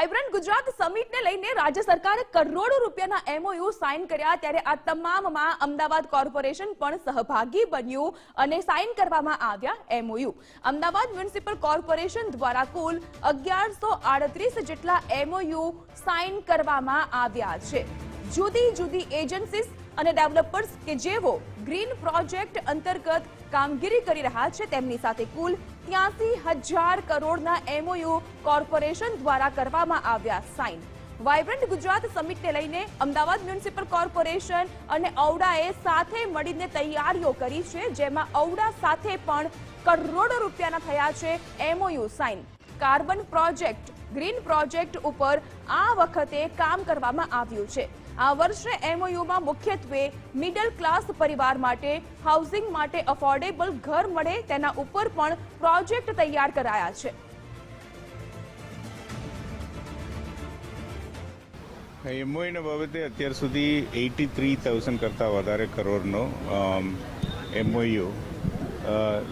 Vibrant Gujarat સમિટને લઈને રાજ્ય સરકારે કરોડો રૂપિયાના એમઓયુ સાઇન કર્યા. ત્યારે આ તમામમાં અમદાવાદ કોર્પોરેશન પણ સહભાગી બન્યું અને સાઇન કરવામાં આવ્યા એમઓયુ અમદાવાદ મ્યુનિસિપલ કોર્પોરેશન દ્વારા કુલ અગિયારસો જેટલા એમઓયુ સાઇન કરવામાં આવ્યા છે. જુદી જુદી એજન્સીસ અને ડેવલપર્સ કે જેઓ ગ્રીન પ્રોજેક્ટ અંતર્ગત કામગીરી કરી રહ્યા છે, તેમની સાથે કુલ ત્યાસી હજાર કરોડના એમઓયુ કોર્પોરેશન દ્વારા કરવામાં આવ્યા સાઇન. વાઇબ્રન્ટ ગુજરાત સમિટને લઈને અમદાવાદ મ્યુનિસિપલ કોર્પોરેશન અને ઔડાએ સાથે મળીને તૈયારીઓ કરી છે, જેમાં ઔડા સાથે પણ કરોડો રૂપિયાના થયા છે MOU sign. Carbon project, green project ઉપર આ વખતે કામ કરવામાં આવ્યું છે. આ વર્ષે એમઓયુમાં મુખ્યત્વે મિડલ ક્લાસ પરિવાર માટે હાઉસિંગ માટે અફોર્ડેબલ ઘર મળે તેના ઉપર પણ પ્રોજેક્ટ તૈયાર કરાયા છે. એમઓઈના બાબતે અત્યાર સુધી એટી થ્રી થાઉઝન્ડ કરતાં વધારે કરોડનો એમઓયુ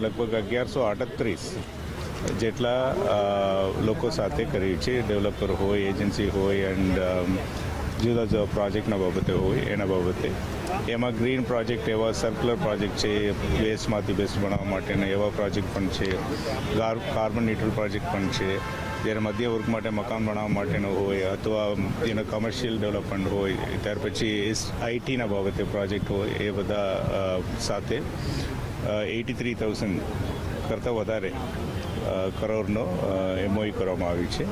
લગભગ અગિયારસો આડત્રીસ જેટલા લોકો સાથે કરી છે, ડેવલપર હોય, એજન્સી હોય એન્ડ જુદા જુદા પ્રોજેક્ટના બાબતે હોય, એના બાબતે. એમાં ગ્રીન પ્રોજેક્ટ, એવા સર્ક્યુલર પ્રોજેક્ટ છે વેસ્ટમાંથી બેસ્ટ બનાવવા માટેના એવા પ્રોજેક્ટ પણ છે. કાર્બન ન્યુટ્રલ પ્રોજેક્ટ પણ છે. જ્યારે મધ્ય વર્ગ માટે મકાન બનાવવા માટેનો હોય, અથવા એનો કમર્શિયલ ડેવલપમેન્ટ હોય, ત્યાર પછી આઈટીના બાબતે પ્રોજેક્ટ હોય, એ બધા સાથે એટી થ્રી થાઉઝન્ડ કરતાં વધારે કરોડનો એમઓઈ કરવામાં આવી છે.